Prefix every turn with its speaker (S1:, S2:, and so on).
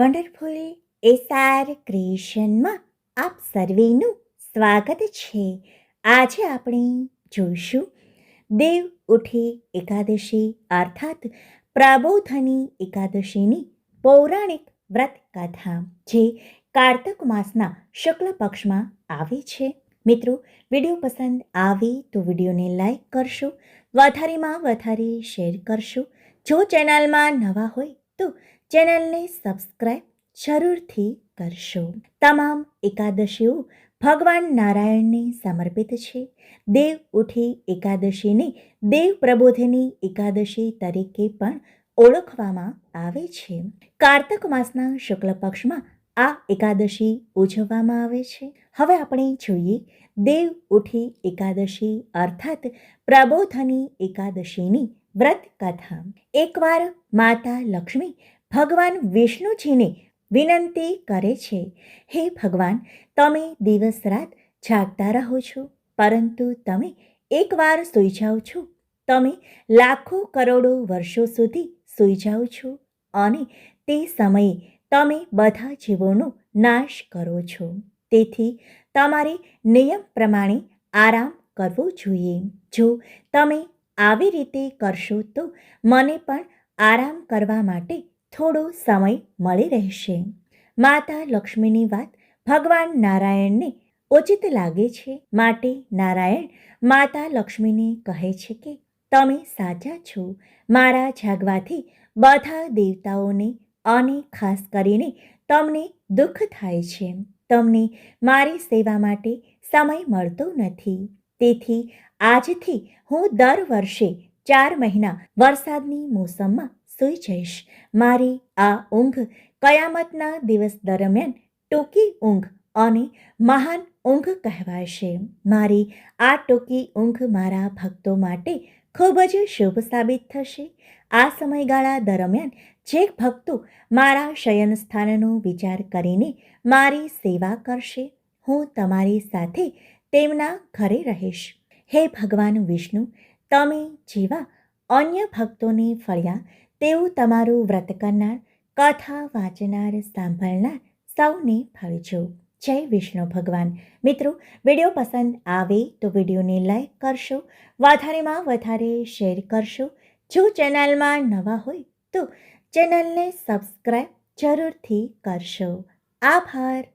S1: Wonderful SR ક્રિએશનમાં આપ સર્વેનું સ્વાગત છે. આજે આપણે જોઈશું, દેવ ઉઠી એકાદશી અર્થાત પ્રબોધની એકાદશીની પૌરાણિક વ્રત કથા જે કાર્તક માસના શુક્લ પક્ષમાં આવે છે. મિત્રો, વીડિયો પસંદ આવે તો વિડીયોને લાઈક કરશો, વધારેમાં વધારે શેર કરશો. જો ચેનલમાં નવા હોય તો ચેનલને સબસ્ક્રાઈબ જરૂરથી કરશો. તમામ એકાદશીઓ ભગવાન નારાયણને સમર્પિત છે. દેવ ઉઠી એકાદશીને દેવ પ્રબોધની એકાદશી તરીકે પણ ઓળખવામાં આવે છે. કાર્તક માસના શુક્લ પક્ષમાં આ એકાદશી ઉજવવામાં આવે છે. હવે આપણે જોઈએ દેવ ઉઠી એકાદશી અર્થાત પ્રબોધની એકાદશીની વ્રત કથા. એકવાર માતા લક્ષ્મી ભગવાન વિષ્ણુજીને વિનંતી કરે છે, હે ભગવાન, તમે દિવસ રાત જાગતા રહો છો, પરંતુ તમે એકવાર સૂઈ જાઓ છો. તમે લાખો કરોડો વર્ષો સુધી સૂઈ જાઓ છો અને તે સમયે તમે બધા જીવોનો નાશ કરો છો. તેથી તમારે નિયમ પ્રમાણે આરામ કરવો જોઈએ. જો તમે આવી રીતે કરશો તો મને પણ આરામ કરવા માટે થોડો સમય મળી રહેશે. માતા લક્ષ્મીની વાત ભગવાન નારાયણને ઉચિત લાગે છે માટે નારાયણ માતા લક્ષ્મીને કહે છે કે, તમે સાચા છો. મારા જાગવાથી બધા દેવતાઓને અને ખાસ કરીને તમને દુઃખ થાય છે. તમને મારી સેવા માટે સમય મળતો નથી. તેથી આજથી હું દર વર્ષે ચાર મહિના વરસાદની મોસમમાં સૂઈ જઈશ. મારી આ ઊંઘ કયામતના દિવસ દરમિયાન ટૂંકી ઊંઘ અને મહાન ઊંઘ કહેવાશે. મારી આ ટૂંકી ઊંઘ મારા ભક્તો માટે ખૂબ જ શુભ સાબિત થશે. આ સમયગાળા દરમિયાન જે ભક્તો મારા શયન સ્થાનનો વિચાર કરીને મારી સેવા કરશે, હું તમારી સાથે તેમના ઘરે રહીશ. હે ભગવાન વિષ્ણુ, તમે જેવા અન્ય ભક્તોને ફળ્યા તેવું તમારું વ્રત કરનાર, કથા વાંચનાર, સાંભળનાર સૌને ફળજો જય વિષ્ણુ ભગવાન. મિત્રો, વીડિયો પસંદ આવે તો વિડીયોને લાઈક કરશો, વધારેમાં વધારે શેર કરશો. જો ચેનલમાં નવા હોય તો ચેનલને સબસ્ક્રાઈબ જરૂરથી કરશો. આભાર.